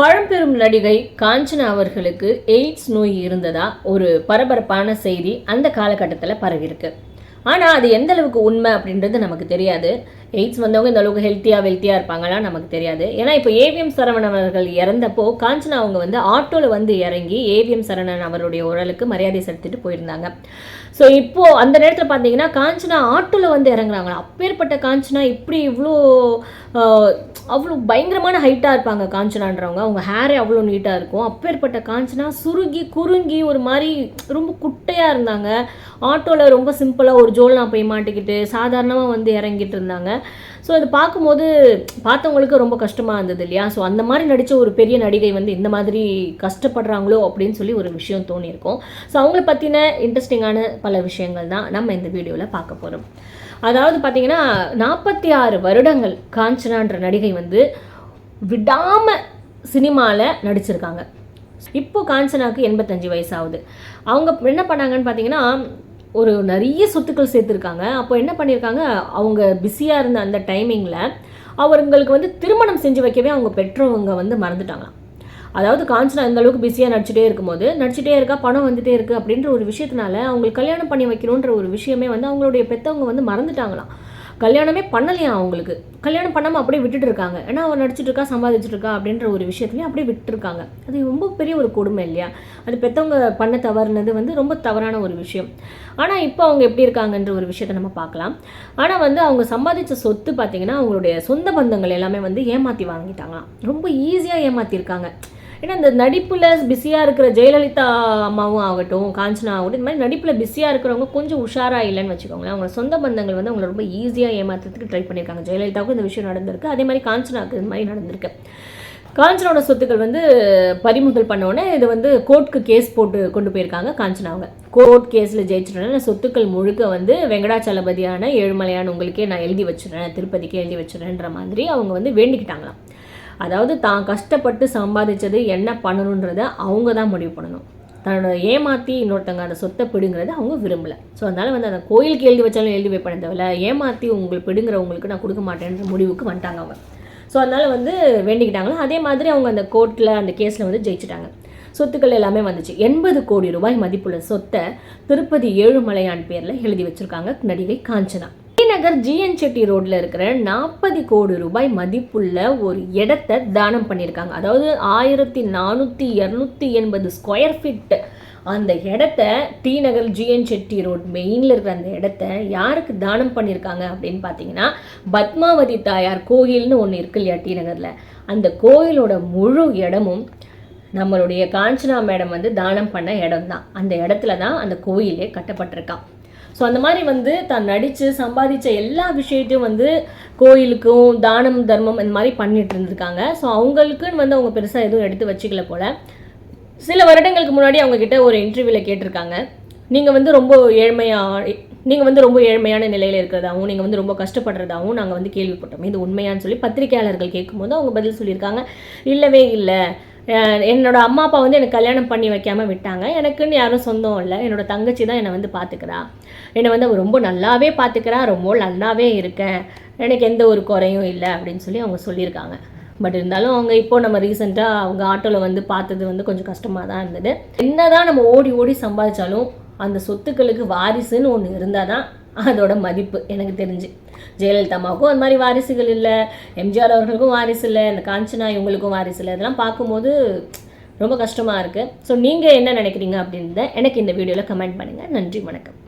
பழம்பெரும் நடிகை காஞ்சனா அவர்களுக்கு எய்ட்ஸ் நோய் இருந்ததா ஒரு பரபரப்பான செய்தி அந்த காலகட்டத்தில் பரவியிருக்கு. ஆனால் அது எந்த அளவுக்கு உண்மை அப்படின்றது நமக்கு தெரியாது. எய்ட்ஸ் வந்தவங்க இந்த அளவுக்கு ஹெல்த்தியாக வெல்த்தியாக இருப்பாங்களா? நமக்கு தெரியாது. ஏன்னா இப்போ ஏவிஎம் சரவணன் அவர்கள் இறந்தப்போ காஞ்சனா அவங்க வந்து ஆட்டோவில் வந்து இறங்கி ஏவிஎம் சரவணன் அவருடைய உடலுக்கு மரியாதை செலுத்திட்டு போயிருந்தாங்க. ஸோ இப்போது அந்த நேரத்தில் பார்த்தீங்கன்னா காஞ்சனா ஆட்டோவில் வந்து இறங்குறாங்களா? அப்பேற்பட்ட காஞ்சனா இப்படி இவ்வளோ அவ்வளோ பயங்கரமான ஹைட்டாக இருப்பாங்க காஞ்சனான்றவங்க. அவங்க ஹேரே அவ்வளோ நீட்டாக இருக்கும். அப்பேற்பட்ட காஞ்சனா சுருங்கி குறுங்கி ஒரு மாதிரி ரொம்ப குட்டையாக இருந்தாங்க. ஆட்டோவில் ரொம்ப சிம்பிளாக ஒரு ஜோல்னா போய் மாட்டிக்கிட்டு சாதாரணமாக வந்து இறங்கிட்டு இருந்தாங்க. ஸோ அது பார்க்கும்போது பார்த்தவங்களுக்கு ரொம்ப கஷ்டமாக இருந்தது இல்லையா? ஸோ அந்த மாதிரி நடித்த ஒரு பெரிய நடிகை வந்து இந்த மாதிரி கஷ்டப்படுறாங்களோ அப்படின்னு சொல்லி ஒரு விஷயம் தோணியிருக்கும். ஸோ அவங்கள பற்றின இன்ட்ரெஸ்டிங்கான பல விஷயங்கள் தான் நம்ம இந்த வீடியோவில் பார்க்க போகிறோம் அதாவது பார்த்தீங்கன்னா நாற்பத்தி ஆறு வருடங்கள் காஞ்சனான்ற நடிகை வந்து விடாமல் சினிமாவில் நடிச்சிருக்காங்க. இப்போ காஞ்சனாக்கு எண்பத்தஞ்சு வயசாகுது. அவங்க என்ன பண்ணாங்கன்னு பார்த்தீங்கன்னா ஒரு நிறைய சொத்துக்கள் சேர்த்துருக்காங்க. அப்போ என்ன பண்ணியிருக்காங்க? அவங்க பிஸியாக இருந்த அந்த டைமிங்கில் அவங்களுக்கு வந்து திருமணம் செஞ்சு வைக்கவே அவங்க பெற்றவங்க வந்து மறந்துட்டாங்களாம். அதாவது காஞ்சனா இந்த அளவுக்கு பிஸியாக நடிச்சிட்டே இருக்கும்போது நடிச்சிட்டே இருக்கா பணம் வந்துட்டே இருக்கு அப்படின்ற ஒரு விஷயத்தினால அவங்களுக்கு கல்யாணம் பண்ணி வைக்கணுன்ற ஒரு விஷயமே வந்து அவங்களுடைய பெற்றவங்க வந்து மறந்துட்டாங்களாம். கல்யாணமே பண்ணலையா அவங்களுக்கு? கல்யாணம் பண்ணாமல் அப்படியே விட்டுட்டு இருக்காங்க ஏன்னா அவன் நடிச்சிட்டு இருக்கா இருக்கா அப்படின்ற ஒரு விஷயத்துலையும் அப்படியே விட்டுருக்காங்க அது ரொம்ப பெரிய ஒரு கொடுமை இல்லையா? அது பெற்றவங்க பண்ண தவறுனது வந்து ரொம்ப தவறான ஒரு விஷயம். ஆனால் இப்போ அவங்க எப்படி இருக்காங்கன்ற ஒரு விஷயத்தை நம்ம பார்க்கலாம். ஆனால் வந்து அவங்க சம்பாதிச்ச சொத்து பார்த்தீங்கன்னா அவங்களுடைய சொந்த பந்தங்கள் எல்லாமே வந்து ஏமாற்றி வாங்கிட்டாங்களாம். ரொம்ப ஈஸியாக ஏமாற்றிருக்காங்க ஏன்னா இந்த நடிப்பில் பிஸியாக இருக்கிற ஜெயலலிதா அம்மாவும் ஆகட்டும் காஞ்சனா ஆகட்டும் இந்த மாதிரி நடிப்பில் பிஸியாக இருக்கிறவங்க கொஞ்சம் உஷாராக இல்லைன்னு வச்சுக்கோங்களேன். அவங்க சொந்த பந்தங்கள் வந்து அவங்கள ரொம்ப ஈஸியாக ஏமாத்துறதுக்கு ட்ரை பண்ணியிருக்காங்க. ஜெயலலிதாவுக்கும் இந்த விஷயம் நடந்திருக்கு. அதே மாதிரி காஞ்சனாவுக்கு இந்த மாதிரி நடந்திருக்கு. காஞ்சனோட சொத்துக்கள் வந்து பறிமுதல் பண்ணோடனே இது வந்து கோர்ட்டுக்கு கேஸ் போட்டு கொண்டு போயிருக்காங்க காஞ்சனாவங்க. கோர்ட் கேஸில் ஜெயிச்சிட்டோன்னா சொத்துக்கள் முழுக்க வந்து வெங்கடாச்சலபதியான ஏழுமலையான உங்களுக்கே நான் எழுதி வச்சிடுறேன் திருப்பதிக்கு எழுதி வச்சிடுறேன்ற மாதிரி அவங்க வந்து வேண்டிக்கிட்டாங்களாம். அதாவது தான் கஷ்டப்பட்டு சம்பாதிச்சது என்ன பண்ணணுன்றதை அவங்க தான் முடிவு பண்ணணும். தன்னோட ஏமாற்றி இன்னொருத்தங்க அந்த சொத்தை பிடுங்கிறத அவங்க விரும்பலை. ஸோ அதனால் வந்து அந்த கோயிலுக்கு எழுதி வச்சாலும் எழுதி வைப்பேன் தவிர ஏமாற்றி உங்களுக்கு பிடுங்குறவங்களுக்கு நான் கொடுக்க மாட்டேன்ற முடிவுக்கு வந்துட்டாங்க அவங்க. ஸோ அதனால் வந்து வேண்டிக்கிட்டாங்களோ அதே மாதிரி அவங்க அந்த கோர்ட்டில் அந்த கேஸில் வந்து ஜெயிச்சிட்டாங்க. சொத்துக்கள் எல்லாமே வந்துச்சு. எண்பது கோடி ரூபாய் மதிப்புள்ள சொத்தை திருப்பதி ஏழுமலையான் பேரில் எழுதி வச்சுருக்காங்க நடிகை காஞ்சனா. ஸ்ரீநகர் ஜிஎன் செட்டி ரோட்ல இருக்கிற நாற்பது கோடி ரூபாய் மதிப்புள்ள ஒரு இடத்தை தானம் பண்ணியிருக்காங்க. அதாவது ஆயிரத்தி நானூற்றி இரநூத்தி எண்பது ஸ்கொயர் ஃபீட் அந்த இடத்த T Nagar G N Chetty road மெயினில் இருக்கிற அந்த இடத்த யாருக்கு தானம் பண்ணியிருக்காங்க அப்படின்னு பார்த்தீங்கன்னா பத்மாவதி தாயார் கோயில்னு ஒன்று இருக்கு இல்லையா டி நகரில். அந்த கோயிலோட முழு இடமும் நம்மளுடைய காஞ்சனா மேடம் வந்து தானம் பண்ண இடம் தான் அந்த இடத்துல தான் அந்த கோயிலே கட்டப்பட்டிருக்கான். ஸோ அந்த மாதிரி வந்து தான் நடித்து சம்பாதிச்ச எல்லா விஷயத்தையும் வந்து கோயிலுக்கும் தானம் தர்மம் இந்த மாதிரி பண்ணிட்டு இருந்திருக்காங்க. ஸோ அவங்களுக்குன்னு வந்து அவங்க பெருசாக எதுவும் எடுத்து வச்சுக்கல போல. சில வருடங்களுக்கு முன்னாடி அவங்கக்கிட்ட ஒரு இன்டர்வியூவில் கேட்டிருக்காங்க. நீங்கள் வந்து ரொம்ப ஏழ்மையாக நீங்கள் வந்து ரொம்ப ஏழ்மையான நிலையில் இருக்கிறதாகவும் நீங்கள் வந்து ரொம்ப கஷ்டப்படுறதாகவும் நாங்கள் வந்து கேள்விப்பட்டோம். இது உண்மையான்னு சொல்லி பத்திரிகையாளர்கள் கேட்கும்போது அவங்க பதில் சொல்லியிருக்காங்க. இல்லவே இல்லை. என்னோடய அம்மா அப்பா வந்து எனக்கு கல்யாணம் பண்ணி வைக்காமல் விட்டாங்க. எனக்குன்னு யாரும் சொந்தம் இல்லை. என்னோடய தங்கச்சி தான் என்னை வந்து பார்த்துக்கிறா என்னை வந்து அவ ரொம்ப நல்லாவே பார்த்துக்கிறா ரொம்ப நல்லாவே இருக்கேன் எனக்கு எந்த ஒரு குறையும் இல்லை அப்படின்னு சொல்லி அவங்க சொல்லியிருக்காங்க. பட் இருந்தாலும் அவங்க இப்போ நம்ம ரீசெண்டாக அவங்க ஆட்டோவில் வந்து பார்த்தது வந்து கொஞ்சம் கஷ்டமாக தான் இருந்தது. என்ன தான் நம்ம ஓடி ஓடி சம்பாதிச்சாலும் அந்த சொத்துக்களுக்கு வாரிசுன்னு ஒன்று இருந்தால் தான் அதோட மதிப்பு எனக்கு தெரிஞ்சு. ஜெயலலிதா அம்மாவுக்கும் அந்த மாதிரி வாரிசுகள் இல்லை எம்ஜிஆர் அவர்களுக்கும் வாரிசு இல்லை இந்த காஞ்சனா இவங்களுக்கும் வாரிசு இல்லை இதெல்லாம் பார்க்கும்போது ரொம்ப கஷ்டமாக இருக்குது ஸோ நீங்கள் என்ன நினைக்கிறீங்க அப்படின்றத எனக்கு இந்த வீடியோவில் கமெண்ட் பண்ணுங்கள் நன்றி வணக்கம்.